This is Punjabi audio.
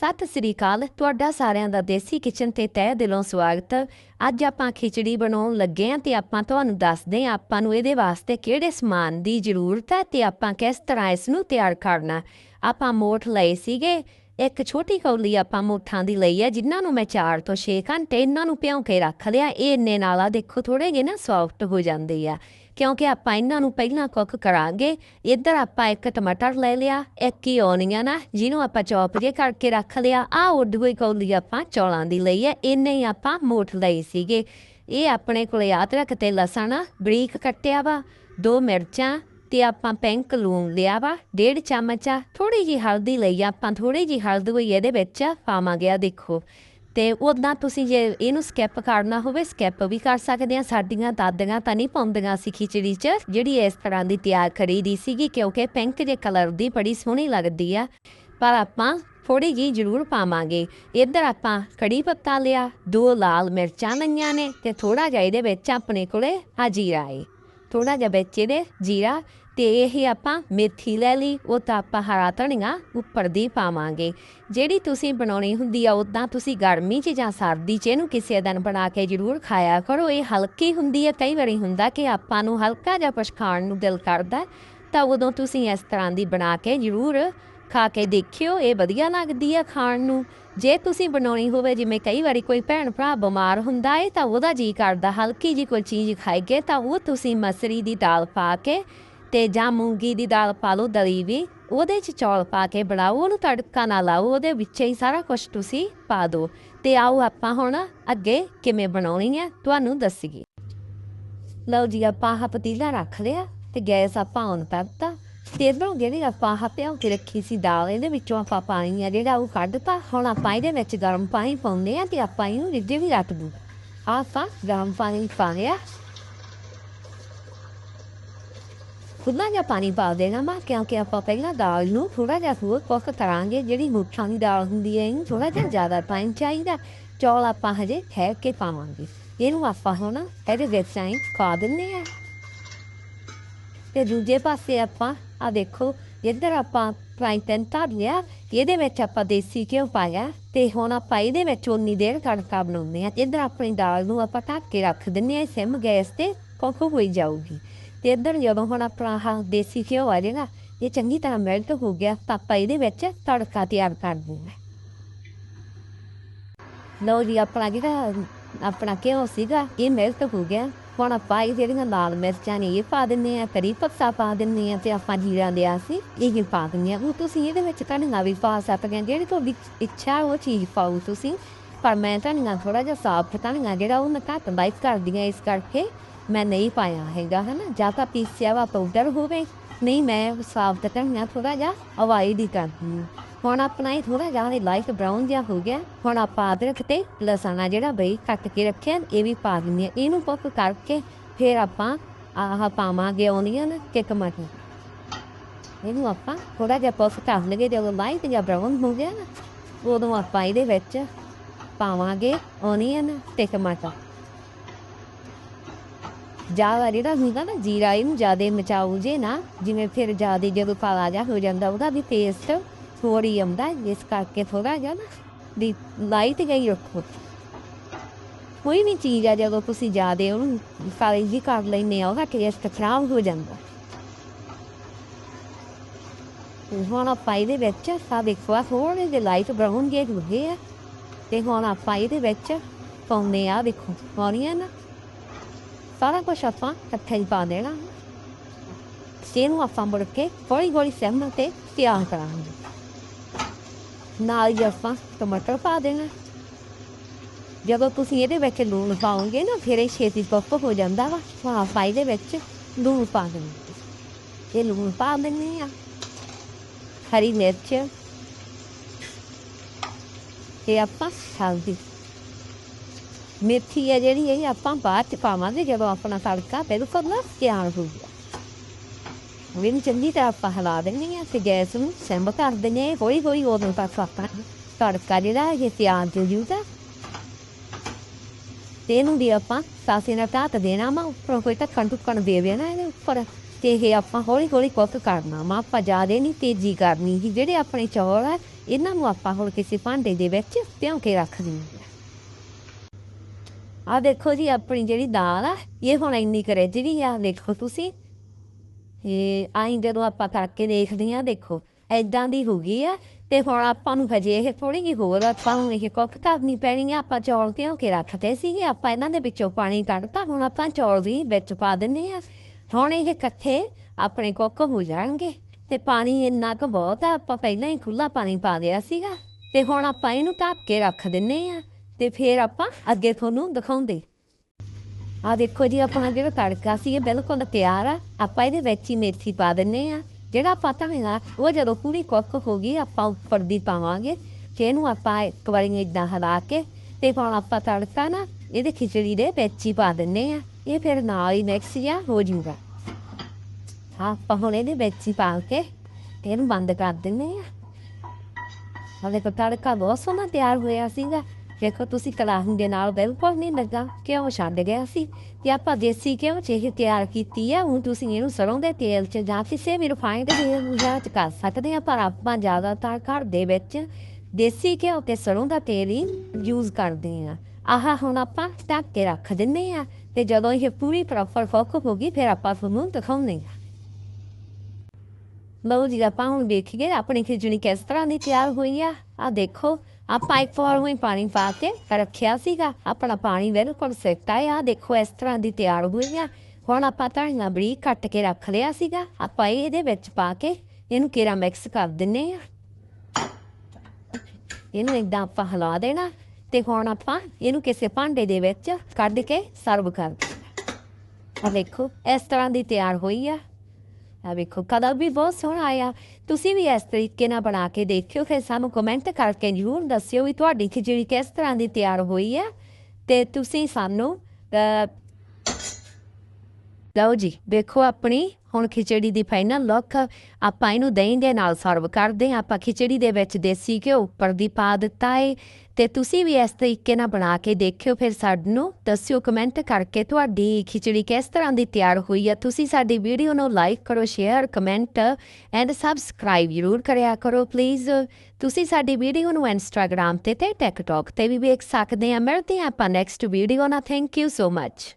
ਸਤਿ ਸ੍ਰੀ ਅਕਾਲ। ਤੁਹਾਡਾ ਸਾਰਿਆਂ ਦਾ ਦੇਸੀ ਕਿਚਨ ਤੇ ਤਹਿ ਦਿਲੋਂ ਸਵਾਗਤ। ਅੱਜ ਆਪਾਂ ਖਿਚੜੀ ਬਣਾਉਣ ਲੱਗੇ ਆਂ ਤੇ ਆਪਾਂ ਤੁਹਾਨੂੰ ਦੱਸਦੇ ਆਂ ਆਪਾਂ ਨੂੰ ਇਹਦੇ ਵਾਸਤੇ ਕਿਹੜੇ ਸਮਾਨ ਦੀ ਜ਼ਰੂਰਤ ਹੈ ਤੇ ਆਪਾਂ ਕਿਸ ਤਰ੍ਹਾਂ ਇਸ ਨੂੰ ਤਿਆਰ ਕਰਨਾ ਆਪਾਂ ਮੋਠ ਲਏ ਸੀਗੇ। ਇੱਕ ਛੋਟੀ ਕੌਲੀ ਆਪਾਂ ਮੋਠਾਂ ਦੀ ਲਈ ਹੈ, ਜਿਨ੍ਹਾਂ ਨੂੰ ਮੈਂ 4 ਤੋਂ 6 ਘੰਟੇ ਇਹਨਾਂ ਨੂੰ ਭਿਉਂ ਕੇ ਰੱਖ ਲਿਆ। ਇਹ ਇੰਨੇ ਨਾਲਾ ਦੇਖੋ ਥੋੜੇ ਜਿਹੇ ਨਾ ਸੌਫਟ ਹੋ ਜਾਂਦੇ ਆ। ਕਿਉਂਕਿ ਆਪਾਂ ਇਹਨਾਂ ਨੂੰ ਪਹਿਲਾਂ ਕੁੱਕ ਕਰਾਂਗੇ, ਇੱਧਰ ਆਪਾਂ ਇੱਕ ਟਮਾਟਰ ਲੈ ਲਿਆ, ਇੱਕ ਹੀ ਓਨੀਅਨ ਆ, ਜਿਹਨੂੰ ਆਪਾਂ ਚੌਪ ਜੇ ਕਰਕੇ ਰੱਖ ਲਿਆ ਆ ਉੱਡ ਕੌਲੀ ਆਪਾਂ ਚੌਲਾਂ ਦੀ ਲਈ ਹੈ ਇੰਨੇ ਹੀ ਆਪਾਂ ਮੋਠ ਲਈ ਸੀਗੇ। ਇਹ ਆਪਣੇ ਕੋਲੇ ਅਦਰਕ ਤੇ ਲਸਣ ਬਰੀਕ ਕੱਟਿਆ ਵਾ, ਦੋ ਮਿਰਚਾਂ ਤੇ ਆਪਾਂ ਪਿੰਕ ਲੂਣ ਲਿਆ ਵਾ, ਡੇਢ ਚਮਚ ਆ ਥੋੜੀ ਜੀ ਹਲਦੀ ਲਈ ਆਪਾਂ ਥੋੜੀ ਜੀ ਹਲਦੀ ਹੋਈ ਇਹਦੇ ਵਿੱਚ ਪਾਵਾਂਗੇ ਆ ਦੇਖੋ। ਤੇ ਉਦਾਂ ਤੁਸੀਂ ਜੇ ਇਹਨੂੰ ਸਕਿਪ ਕਰਨਾ ਹੋਵੇ ਸਕਿਪ ਵੀ ਕਰ ਸਕਦੇ ਆ। ਸਾਡੀਆਂ ਦਾਦੀਆਂ ਤਾਂ ਨਹੀਂ ਪਾਉਂਦੀਆਂ ਸੀ ਖਿਚੜੀ 'ਚ, ਜਿਹੜੀ ਇਸ ਤਰ੍ਹਾਂ ਦੀ ਤਿਆਰ ਕਰੀ ਦੀ ਸੀਗੀ, ਕਿਉਂਕਿ ਪਿੰਕ ਜੇ ਕਲਰ ਦੀ ਬੜੀ ਸੋਹਣੀ ਲੱਗਦੀ ਆ। ਪਰ ਆਪਾਂ ਥੋੜੀ ਜੀ ਜ਼ਰੂਰ ਪਾਵਾਂਗੇ। ਇੱਧਰ ਆਪਾਂ ਕੜੀ ਪੱਤਾ ਲਿਆ, ਦੋ ਲਾਲ ਮਿਰਚਾਂ ਲਈਆਂ ਨੇ ਤੇ ਥੋੜਾ ਜਿਹਾ ਇਹਦੇ ਵਿੱਚ ਆਪਣੇ ਕੋਲੇ ਆ ਜੀਰਾ ਏ। ਥੋੜਾ ਜਿਹਾ ਵਿੱਚ ਇਹਦੇ ਜੀਰਾ ਤੇ ਇਹ ਆਪਾਂ ਮੇਥੀ ਲੈ ਲਈ, ਉਹ ਤਾਂ ਆਪਾਂ ਹਰਾ ਧਨੀਆ ਉੱਪਰ ਦੀ ਪਾਵਾਂਗੇ। ਜਿਹੜੀ ਤੁਸੀਂ ਬਣਾਉਣੀ ਹੁੰਦੀ ਆ ਉਦਾਂ ਤੁਸੀਂ ਗਰਮੀ 'ਚ ਜਾਂ ਸਰਦੀ 'ਚ ਇਹਨੂੰ ਕਿਸੇ ਦਿਨ ਬਣਾ ਕੇ ਜ਼ਰੂਰ ਖਾਇਆ ਕਰੋ। ਇਹ ਹਲਕੀ ਹੁੰਦੀ ਹੈ ਕਈ ਵਾਰੀ ਹੁੰਦਾ ਕਿ ਆਪਾਂ ਨੂੰ ਹਲਕਾ ਜਿਹਾ ਕੁਛ ਖਾਣ ਨੂੰ ਦਿਲ ਕਰਦਾ ਤਾਂ ਉਦੋਂ ਤੁਸੀਂ ਇਸ ਤਰ੍ਹਾਂ ਦੀ ਬਣਾ ਕੇ ਜ਼ਰੂਰ ਖਾ ਕੇ ਦੇਖਿਓ, ਇਹ ਵਧੀਆ ਲੱਗਦੀ ਆ ਖਾਣ ਨੂੰ। ਜੇ ਤੁਸੀਂ ਬਣਾਉਣੀ ਹੋਵੇ, ਜਿਵੇਂ ਕਈ ਵਾਰੀ ਕੋਈ ਭੈਣ ਭਰਾ ਬਿਮਾਰ ਹੁੰਦਾ ਏ, ਤਾਂ ਉਹਦਾ ਜੀ ਕਰਦਾ, ਹਲਕੀ ਜੀ ਕੋਈ ਚੀਜ਼ ਖਾਈਏ, ਤਾਂ ਉਹ ਤੁਸੀਂ ਮਸਰੀ ਦੀ ਦਾਲ ਪਾ ਕੇ ਤੇ ਜਾਂ ਮੂੰਗੀ ਦੀ ਦਾਲ ਪਾ ਲਓ ਦਲੀ ਵੀ, ਉਹਦੇ ਚ ਚੌਲ ਪਾ ਕੇ ਬਣਾਓ, ਉਹਨੂੰ ਤੜਕਾ ਨਾ ਲਾਓ, ਉਹਦੇ ਵਿੱਚ ਹੀ ਸਾਰਾ ਕੁਝ ਤੁਸੀਂ ਪਾ ਦਿਓ। ਤੇ ਆਓ ਆਪਾਂ ਹੁਣ ਅੱਗੇ ਕਿਵੇਂ ਬਣਾਉਣੀ ਹੈ ਤੁਹਾਨੂੰ ਦੱਸੀਏ। ਲਓ ਜੀ, ਆਪਾਂ ਆਹ ਪਤੀਲਾ ਰੱਖ ਲਿਆ ਤੇ ਗੈਸ ਆਪਾਂ ਔਨ ਕਰਤਾ ਤੇ ਇਧਰੋਂ ਜਿਹੜੀ ਆਪਾਂ ਆਹ ਭਿਉਂ ਕੇ ਰੱਖੀ ਸੀ ਦਾਲ, ਇਹਦੇ ਵਿੱਚੋਂ ਆਪਾਂ ਪਾਣੀ ਆ ਜਿਹੜਾ ਉਹ ਕੱਢਤਾ ਹੁਣ ਆਪਾਂ ਇਹਦੇ ਵਿੱਚ ਗਰਮ ਪਾਣੀ ਪਾਉਂਦੇ ਆ ਤੇ ਆਪਾਂ ਇਹਨੂੰ ਰਿੱਝੇ ਵੀ ਰੱਖ ਦੂ। ਆਪਾਂ ਗਰਮ ਪਾਣੀ ਪਾ ਲਿਆ। ਖੁੱਲਾ ਜਿਹਾ ਪਾਣੀ ਪਾ ਦੇਣਾ, ਮਾ ਕਿਉਂਕਿ ਆਪਾਂ ਪਹਿਲਾਂ ਦਾਲ ਨੂੰ ਥੋੜਾ ਜਿਹਾ ਹੋਰ ਕੁੱਕ ਕਰਾਂਗੇ, ਜਿਹੜੀ ਮੁੱਠਾਂ ਦੀ ਦਾਲ ਹੁੰਦੀ ਹੈ, ਇਹਨੂੰ ਥੋੜਾ ਜਿਹਾ ਜ਼ਿਆਦਾ ਪਾਣੀ ਚਾਹੀਦਾ। ਚੌਲ ਆਪਾਂ ਹਜੇ ਠਹਿਰ ਕੇ ਪਾਵਾਂਗੇ। ਇਹਨੂੰ ਆਪਾਂ ਹੁਣ ਇਹਦੇ ਵਿੱਚ ਆਈ ਪਾ ਦਿੰਦੇ ਆ ਤੇ ਦੂਜੇ ਪਾਸੇ ਆਪਾਂ ਆ ਦੇਖੋ, ਇੱਧਰ ਆਪਾਂ ਫਰਾਈ ਪੈਨ ਧਰ ਲਿਆ, ਇਹਦੇ ਵਿੱਚ ਆਪਾਂ ਦੇਸੀ ਘਿਓ ਪਾਇਆ, ਤੇ ਹੁਣ ਆਪਾਂ ਇਹਦੇ ਵਿੱਚ ਉਨੀ ਦੇਰ ਤੜਕਾ ਬਣਾਉਂਦੇ ਆ ਇੱਧਰ ਆਪਣੀ ਦਾਲ ਨੂੰ ਆਪਾਂ ਢੱਕ ਕੇ ਰੱਖ ਦਿੰਦੇ ਆ ਸਿਮ ਗੈਸ ਤੇ ਕੁੱਕ ਹੋਈ ਜਾਊਗੀ। ਤੇ ਇੱਧਰ ਜਦੋਂ ਹੁਣ ਆਪਣਾ ਦੇਸੀ ਘਿਓ ਆ ਜਾਏਗਾ, ਇਹ ਚੰਗੀ ਤਰ੍ਹਾਂ ਮੈਲਟ ਹੋ ਗਿਆ ਤਾਂ ਆਪਾਂ ਇਹਦੇ ਵਿੱਚ ਤੜਕਾ ਤਿਆਰ ਕਰ ਦੂੰਗੇ ਲਓ ਜੀ, ਆਪਣਾ ਜਿਹੜਾ, ਆਪਣਾ ਘਿਓ ਸੀਗਾ, ਇਹ ਮੈਲਟ ਹੋ ਗਿਆ। ਹੁਣ ਆਪਾਂ ਇਹ ਜਿਹੜੀਆਂ ਲਾਲ ਮਿਰਚਾਂ ਨੇ, ਇਹ ਪਾ ਦਿੰਨੇ ਆ ਕਰੀ ਪੱਤਾ ਪਾ ਦਿੰਨੇ ਆ ਤੇ ਆਪਾਂ ਜੀਰਾ ਲਿਆ ਸੀ, ਇਹ ਪਾ ਦਿੰਨੇ ਆ ਉਹ ਤੁਸੀਂ ਇਹਦੇ ਵਿੱਚ ਧਨੀਆ ਵੀ ਪਾ ਸਕਦੇ ਆ ਜਿਹੜੀ ਤੁਹਾਡੀ ਇੱਛਾ, ਉਹ ਚੀਜ਼ ਪਾਓ ਤੁਸੀਂ। ਪਰ ਮੈਂ ਧਨੀਆ ਥੋੜਾ ਜਿਹਾ ਸਾਫ਼ ਧਨੀਆ ਜਿਹੜਾ ਉਹ ਮੈਂ ਘੱਟ ਲਾਈਕ ਕਰਦੀ ਆ ਇਸ ਕਰਕੇ ਮੈਂ ਨਹੀਂ ਪਾਇਆ ਹੈਗਾ, ਹਨਾ? ਜਾਂ ਤਾਂ ਪੀਸਿਆ ਵਾ ਪਾਊਡਰ ਹੋਵੇ। ਨਹੀਂ, ਮੈਂ ਸਾਫ਼ ਧਨੀਆ ਥੋੜਾ ਜਿਹਾ ਅਵਾਇਡ ਹੀ ਕਰਦੀ ਹਾਂ। ਹੁਣ ਆਪਣਾ ਇਹ ਥੋੜਾ ਜਿਹਾ ਲਾਈਟ ਬਰਾਊਨ ਜਿਹਾ ਹੋ ਗਿਆ। ਹੁਣ ਆਪਾਂ ਅਦਰਕ ਤੇ ਲਸਣ ਆ ਜਿਹੜਾ ਬਈ ਕੱਟ ਕੇ ਰੱਖਿਆ, ਇਹ ਵੀ ਪਾ ਦਿੰਦੇ ਆ ਇਹਨੂੰ ਕੁੱਕ ਕਰਕੇ ਫਿਰ ਆਪਾਂ ਆਹ ਪਾਵਾਂਗੇ ਓਨੀਅਨ ਤੇ ਟਮਾਟਰ ਇਹਨੂੰ ਆਪਾਂ ਥੋੜਾ ਜਿਹਾ ਪੁੱਫ ਕਰ ਲਗੇ ਜਦੋਂ ਲਾਈਟ ਜਾਂ ਬਰਾਊਨ ਹੋ ਗਿਆ ਨਾ, ਉਦੋਂ ਆਪਾਂ ਇਹਦੇ ਵਿੱਚ ਪਾਵਾਂਗੇ ਓਨੀਅਨ ਤੇ ਟਮਾਟਰ ਜ਼ਿਆਦਾ ਜਿਹੜਾ ਹੁੰਦਾ ਨਾ, ਜੀਰਾ ਇਹਨੂੰ ਜ਼ਿਆਦਾ ਮਚਾਉ ਜੇ ਨਾ, ਜਿਵੇਂ ਫਿਰ ਜ਼ਿਆਦਾ ਜਦੋਂ ਕਾਲਾ ਜਿਹਾ ਹੋ ਜਾਂਦਾ ਉਹਦਾ ਵੀ ਟੇਸਟ ਥੋੜੀ ਆਉਂਦਾ, ਇਸ ਕਰਕੇ ਥੋੜਾ ਜਿਹਾ ਨਾ, ਵੀ ਲਾਈਟ ਗਈ ਰੱਖੋ। ਕੋਈ ਵੀ ਚੀਜ਼ ਆ, ਜਦੋਂ ਤੁਸੀਂ ਜ਼ਿਆਦਾ ਉਹਨੂੰ ਕਾਲੀ ਜੀ ਕਰ ਲੈਂਦੇ ਆ, ਉਹਦਾ ਟੇਸਟ ਖਰਾਬ ਹੋ ਜਾਂਦਾ। ਹੁਣ ਆਪਾਂ ਇਹਦੇ ਵਿੱਚ ਸਭ ਇੱਕ ਥੋੜੇ ਜਿਹੇ ਲਾਈਟ ਬਰਾਊਨ ਜੇ ਹੋ ਆ। ਤੇ ਹੁਣ ਆਪਾਂ ਇਹਦੇ ਵਿੱਚ ਪਾਉਂਦੇ ਆ, ਦੇਖੋ ਪਾਉਣੀਆਂ ਨਾ ਸਾਰਾ ਕੁਝ ਆਪਾਂ ਇਕੱਠੇ ਹੀ ਪਾ ਦੇਣਾ। ਇਹਨੂੰ ਆਪਾਂ ਮੁੜ ਕੇ ਹੌਲੀ ਹੌਲੀ ਸਿਮ ਤੇ ਤਿਆਰ ਕਰਾਂਗੇ। ਨਾਲ ਹੀ ਆਪਾਂ ਟਮਾਟਰ ਪਾ ਦੇਣਾ। ਜਦੋਂ ਤੁਸੀਂ ਇਹਦੇ ਵਿੱਚ ਲੂਣ ਪਾਓਗੇ ਨਾ, ਫਿਰ ਇਹ ਛੇਤੀ ਪੱਕ ਹੋ ਜਾਂਦਾ ਵਾ। ਤਾਂ ਆਪਾਂ ਇਹਦੇ ਵਿੱਚ ਲੂਣ ਪਾ ਦੇਣਾ। ਇਹ ਲੂਣ ਪਾ ਦਿੰਦੇ ਆ। ਹਰੀ ਮਿਰਚ ਤੇ ਆਪਾਂ ਹਲਦੀ। ਮੇਥੀ ਹੈ ਜਿਹੜੀ, ਇਹ ਆਪਾਂ ਬਾਅਦ ਚ ਪਾਵਾਂਗੇ ਜਦੋਂ ਆਪਣਾ ਤੜਕਾ ਬਿਲਕੁਲ ਨਾ ਤਿਆਰ ਹੋ ਗਿਆ। ਵੀ ਨੂੰ ਚੰਗੀ ਤਰ੍ਹਾਂ ਆਪਾਂ ਹਿਲਾ ਦੇਣੀ ਆ ਤੇ ਗੈਸ ਨੂੰ ਸਿਮ ਕਰ ਦੇਣੀ ਹੌਲੀ ਹੌਲੀ ਉਦੋਂ ਤੱਕ ਆਪਾਂ ਤੜਕਾ ਜਿਹੜਾ ਇਹ ਤਿਆਰ ਹੋ ਜੂਗਾ ਤੇ ਇਹਨੂੰ ਵੀ ਆਪਾਂ ਸਾਸੇ ਨਾਲ ਢੱਕ ਦੇਣਾ ਮਾ ਉੱਪਰੋਂ ਕੋਈ ਢੱਕਣ ਟੁੱਕਣ ਦੇ ਦੇਣਾ ਇਹਦੇ ਉੱਪਰ। ਤੇ ਇਹ ਆਪਾਂ ਹੌਲੀ ਹੌਲੀ ਕੁੱਕ ਕਰਨਾ ਮਾ ਆਪਾਂ ਜ਼ਿਆਦਾ ਨਹੀਂ ਤੇਜ਼ੀ ਕਰਨੀ। ਜਿਹੜੇ ਆਪਣੇ ਚੌਲ ਆ ਇਹਨਾਂ ਨੂੰ ਆਪਾਂ ਹੁਣ ਕਿਸੇ ਭਾਂਡੇ ਦੇ ਵਿੱਚ ਭਿਉਂ ਕੇ ਰੱਖ ਦਿੰਦੇ ਆ ਆਹ ਦੇਖੋ ਜੀ, ਆਪਣੀ ਜਿਹੜੀ ਦਾਲ ਆ, ਇਹ ਹੁਣ ਇੰਨੀ ਕਰੇ ਜਿਹੜੀ ਆ। ਦੇਖੋ ਤੁਸੀਂ, ਇਹ ਆਈ ਜਦੋਂ ਆਪਾਂ ਕਰਕੇ ਦੇਖਦੇ ਆ ਦੇਖੋ ਐਦਾਂ ਦੀ ਹੋ ਗਈ ਆ। ਤੇ ਹੁਣ ਆਪਾਂ ਨੂੰ ਹਜੇ ਇਹ ਥੋੜੀ ਜਿਹੀ ਹੋਰ ਆਪਾਂ ਨੂੰ ਇਹ ਕੁੱਕ ਕਰਨੀ ਪੈਣੀ ਆ। ਆਪਾਂ ਚੌਲ ਭਿਉਂ ਕੇ ਰੱਖਦੇ ਸੀਗੇ। ਆਪਾਂ ਇਹਨਾਂ ਦੇ ਵਿੱਚੋਂ ਪਾਣੀ ਕੱਢਤਾ, ਹੁਣ ਆਪਾਂ ਚੌਲ ਵੀ ਵਿੱਚ ਪਾ ਦਿੰਨੇ ਆ ਹੁਣ ਇਹ ਇਕੱਠੇ ਆਪਣੇ ਕੁੱਕ ਹੋ ਜਾਣਗੇ। ਤੇ ਪਾਣੀ ਇੰਨਾ ਕੁ ਬਹੁਤ ਆ, ਆਪਾਂ ਪਹਿਲਾਂ ਹੀ ਖੁੱਲਾ ਪਾਣੀ ਪਾ ਦਿਆ ਸੀਗਾ। ਤੇ ਹੁਣ ਆਪਾਂ ਇਹਨੂੰ ਢੱਕ ਕੇ ਰੱਖ ਦਿੰਨੇ ਆ ਤੇ ਫਿਰ ਆਪਾਂ ਅੱਗੇ ਤੁਹਾਨੂੰ ਦਿਖਾਉਂਦੇ। ਆ ਦੇਖੋ ਜੀ, ਆਪਣਾ ਜਿਹੜਾ ਤੜਕਾ ਸੀ ਇਹ ਬਿਲਕੁਲ ਤਿਆਰ ਆ। ਆਪਾਂ ਇਹਦੇ ਵਿੱਚ ਹੀ ਮੇਥੀ ਪਾ ਦਿੰਨੇ ਆ। ਜਿਹੜਾ ਪਤਾ ਹੈਗਾ ਉਹ ਜਦੋਂ ਪੂਰੀ ਕੁੱਕ ਹੋ ਗਈ, ਆਪਾਂ ਉੱਪਰ ਦੀ ਪਾਵਾਂਗੇ। ਤੇ ਇਹਨੂੰ ਆਪਾਂ ਇੱਕ ਵਾਰੀ ਇਦਾਂ ਹਲਾ ਕੇ ਤੇ ਹੁਣ ਆਪਾਂ ਤੜਕਾ ਨਾ ਇਹਦੇ ਖਿਚੜੀ ਦੇ ਵਿੱਚ ਹੀ ਪਾ ਦਿੰਨੇ ਆ। ਇਹ ਫਿਰ ਨਾਲ ਹੀ ਮਿਕਸ ਜਿਹਾ ਹੋ ਜੂਗਾ ਆਪਾਂ ਹੁਣ ਇਹਦੇ ਵਿੱਚ ਹੀ ਪਾ ਕੇ ਇਹਨੂੰ ਬੰਦ ਕਰ ਦਿੰਨੇ ਆ। ਹਲੇ ਕੋ ਤੜਕਾ ਬਹੁਤ ਸੋਹਣਾ ਤਿਆਰ ਹੋਇਆ ਸੀਗਾ। ਦੇਖੋ ਤੁਸੀਂ ਕਲਾਹੂ ਦੇ ਨਾਲ ਬਿਲਕੁਲ ਨਹੀਂ ਲੱਗਾ, ਕਿਉਂ ਛੱਡ ਗਿਆ ਸੀ? ਤੇ ਆਪਾਂ ਦੇਸੀ ਘਿਓ ਚ ਇਹ ਤਿਆਰ ਕੀਤੀ ਆ? ਹੁਣ ਤੁਸੀਂ ਇਹਨੂੰ ਸਰੋਂ ਦੇ ਤੇਲ ਚ ਜਾਂ ਕਿਸੇ ਵੀ ਰਿਫਾਈਨਡ ਤੇਲ ਚ ਕਰ ਸਕਦੇ ਆ, ਪਰ ਆਪਾਂ ਜ਼ਿਆਦਾਤਰ ਘਰ ਦੇ ਵਿੱਚ ਦੇਸੀ ਘਿਓ ਤੇ ਸਰੋਂ ਦਾ ਤੇਲ ਹੀ ਯੂਜ਼ ਕਰਦੇ ਆ। ਆਹ ਹੁਣ ਆਪਾਂ ਢੱਕ ਕੇ ਰੱਖ ਦਿੰਨੇ ਆ ਤੇ ਜਦੋਂ ਇਹ ਪੂਰੀ ਪ੍ਰੋਪਰ ਕੁੱਕ ਹੋ ਗਈ, ਫਿਰ ਆਪਾਂ ਤੁਹਾਨੂੰ ਦਿਖਾਉਂਦੇ ਆ। ਲਓ ਜੀ ਆਪਾਂ ਹੁਣ ਵੇਖੀਏ ਆਪਣੀ ਖਿਚੜੀ ਕਿਸ ਤਰ੍ਹਾਂ ਦੀ ਤਿਆਰ ਹੋਈ ਆ। ਆ ਦੇਖੋ, ਆਪਾਂ ਇੱਕ ਵਾਰ ਹੋਈ ਪਾਣੀ ਪਾ ਕੇ ਰੱਖਿਆ ਸੀਗਾ। ਆਪਣਾ ਪਾਣੀ ਬਿਲਕੁਲ ਸਿੱਟਾ ਆ ਦੇਖੋ, ਇਸ ਤਰ੍ਹਾਂ ਦੀ ਤਿਆਰ ਹੋਈ ਆ। ਹੁਣ ਆਪਾਂ ਧਨੀਆ ਬਰੀਕ ਕੱਟ ਕੇ ਰੱਖ ਲਿਆ ਸੀਗਾ। ਆਪਾਂ ਇਹ ਇਹਦੇ ਵਿੱਚ ਪਾ ਕੇ ਇਹਨੂੰ ਕਿਰਾ ਮਿਕਸ ਕਰ ਦਿੰਨੇ ਆ। ਇਹਨੂੰ ਇੱਦਾਂ ਆਪਾਂ ਹਿਲਾ ਦੇਣਾ। ਤੇ ਹੁਣ ਆਪਾਂ ਇਹਨੂੰ ਕਿਸੇ ਭਾਂਡੇ ਦੇ ਵਿੱਚ ਕੱਢ ਕੇ ਸਰਵ ਕਰ ਦੇਣਾ। ਆ ਦੇਖੋ, ਇਸ ਤਰ੍ਹਾਂ ਦੀ ਤਿਆਰ ਹੋਈ ਆ। ਆ ਵੇਖੋ ਕਲਰ ਵੀ ਬਹੁਤ ਸੋਹਣਾ ਆਇਆ। ਤੁਸੀਂ ਵੀ ਇਸ ਤਰੀਕੇ ਨਾਲ ਬਣਾ ਕੇ ਦੇਖਿਓ, ਫਿਰ ਸਾਨੂੰ ਕਮੈਂਟ ਕਰਕੇ ਜ਼ਰੂਰ ਦੱਸਿਓ ਵੀ ਤੁਹਾਡੀ ਖਿਚੜੀ ਕਿਸ ਤਰ੍ਹਾਂ ਦੀ ਤਿਆਰ ਹੋਈ ਹੈ। ਤੇ ਤੁਸੀਂ ਸਾਨੂੰ ਲਓ ਜੀ, ਵੇਖੋ ਆਪਣੀ ਹੁਣ ਖਿਚੜੀ ਦੀ ਫਾਈਨਲ ਲੁੱਕ ਆਪਾਂ ਇਹਨੂੰ ਦਹੀਂ ਦੇ ਨਾਲ ਸਰਵ ਕਰਦੇ ਹਾਂ। ਆਪਾਂ ਖਿਚੜੀ ਦੇ ਵਿੱਚ ਦੇਸੀ ਘਿਓ ਉੱਪਰ ਦੀ ਪਾ ਦਿੱਤਾ ਏ। ਤੇ ਤੁਸੀਂ ਵੀ ਇਸ ਤਰੀਕੇ ਨਾਲ ਬਣਾ ਕੇ ਦੇਖਿਓ। ਫਿਰ ਸਾਨੂੰ ਦੱਸਿਓ ਕਮੈਂਟ ਕਰਕੇ ਤੁਹਾਡੀ ਖਿਚੜੀ ਕਿਸ ਤਰ੍ਹਾਂ ਦੀ ਤਿਆਰ ਹੋਈ ਹੈ ਤੁਸੀਂ ਸਾਡੀ ਵੀਡੀਓ ਨੂੰ ਲਾਈਕ ਕਰੋ ਸ਼ੇਅਰ ਕਮੈਂਟ ਐਂਡ ਸਬਸਕ੍ਰਾਈਬ ਜ਼ਰੂਰ ਕਰਿਆ ਕਰੋ ਪਲੀਜ਼ ਤੁਸੀਂ ਸਾਡੀ ਵੀਡੀਓ ਨੂੰ ਇੰਸਟਾਗ੍ਰam ਤੇ ਤੇ ਟਿਕਟੌਕ ਤੇ ਵੀ ਵੇਖ ਸਕਦੇ ਆ। ਮਿਲਦੇ ਹਾਂ ਆਪਾਂ ਨੈਕਸਟ ਵੀਡੀਓ ਨਾਲ। Thank you so much